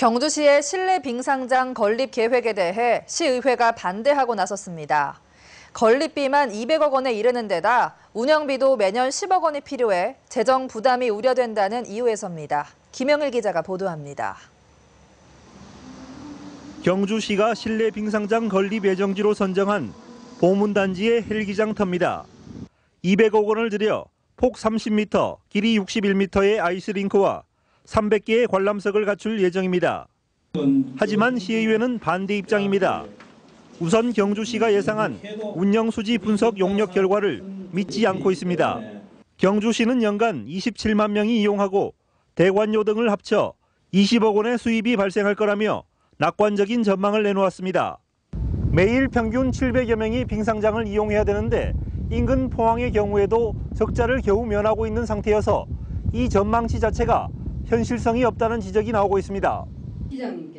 경주시의 실내 빙상장 건립 계획에 대해 시의회가 반대하고 나섰습니다. 건립비만 200억 원에 이르는 데다 운영비도 매년 10억 원이 필요해 재정 부담이 우려된다는 이유에서입니다. 김영일 기자가 보도합니다. 경주시가 실내 빙상장 건립 예정지로 선정한 보문단지의 헬기장 터입니다. 200억 원을 들여 폭 30m, 길이 61m의 아이스링크와 300개의 관람석을 갖출 예정입니다. 하지만 시의회는 반대 입장입니다. 우선 경주시가 예상한 운영 수지 분석 용역 결과를 믿지 않고 있습니다. 경주시는 연간 27만 명이 이용하고 대관료 등을 합쳐 20억 원의 수입이 발생할 거라며 낙관적인 전망을 내놓았습니다. 매일 평균 700여 명이 빙상장을 이용해야 되는데 인근 포항의 경우에도 적자를 겨우 면하고 있는 상태여서 이 전망치 자체가 현실성이 없다는 지적이 나오고 있습니다.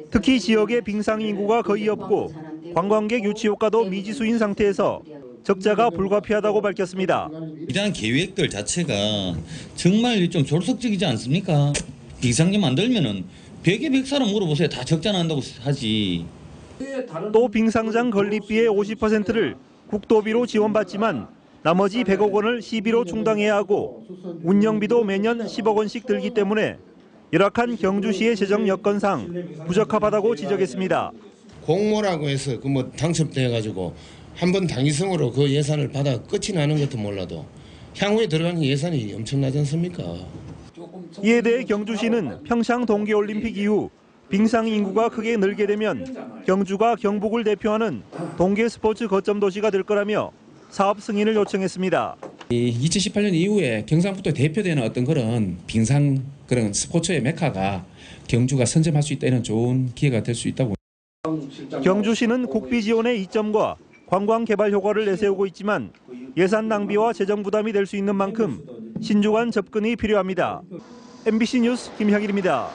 특히 지역의 빙상 인구가 거의 없고 관광객 유치 효과도 미지수인 상태에서 적자가 불가피하다고 밝혔습니다. 이러한 계획들 자체가 정말 좀 졸속적이지 않습니까? 빙상점 만들면은 100에 100 사람 물어보세요. 다 적자 난다고 하지. 또 빙상장 건립비의 50%를 국도비로 지원받지만 나머지 100억 원을 시비로 충당해야 하고 운영비도 매년 10억 원씩 들기 때문에 열악한 경주시의 재정 여건상 부적합하다고 지적했습니다. 공모라고 해서 그 뭐 당첨돼 가지고 한 번 당위성으로 그 예산을 받아 끝이 나는 것도 몰라도 향후에 들어가는 예산이 엄청나지 않습니까? 이에 대해 경주시는 평창 동계올림픽 이후 빙상 인구가 크게 늘게 되면 경주가 경북을 대표하는 동계 스포츠 거점 도시가 될 거라며 사업 승인을 요청했습니다. 이 2018년 이후에 경상북도 대표되는 어떤 그런 빙상 그런 스포츠의 메카가 경주가 선점할 수 있다는 좋은 기회가 될 수 있다고. 경주시는 국비 지원의 이점과 관광 개발 효과를 내세우고 있지만 예산 낭비와 재정 부담이 될 수 있는 만큼 신중한 접근이 필요합니다. MBC 뉴스 김향일입니다.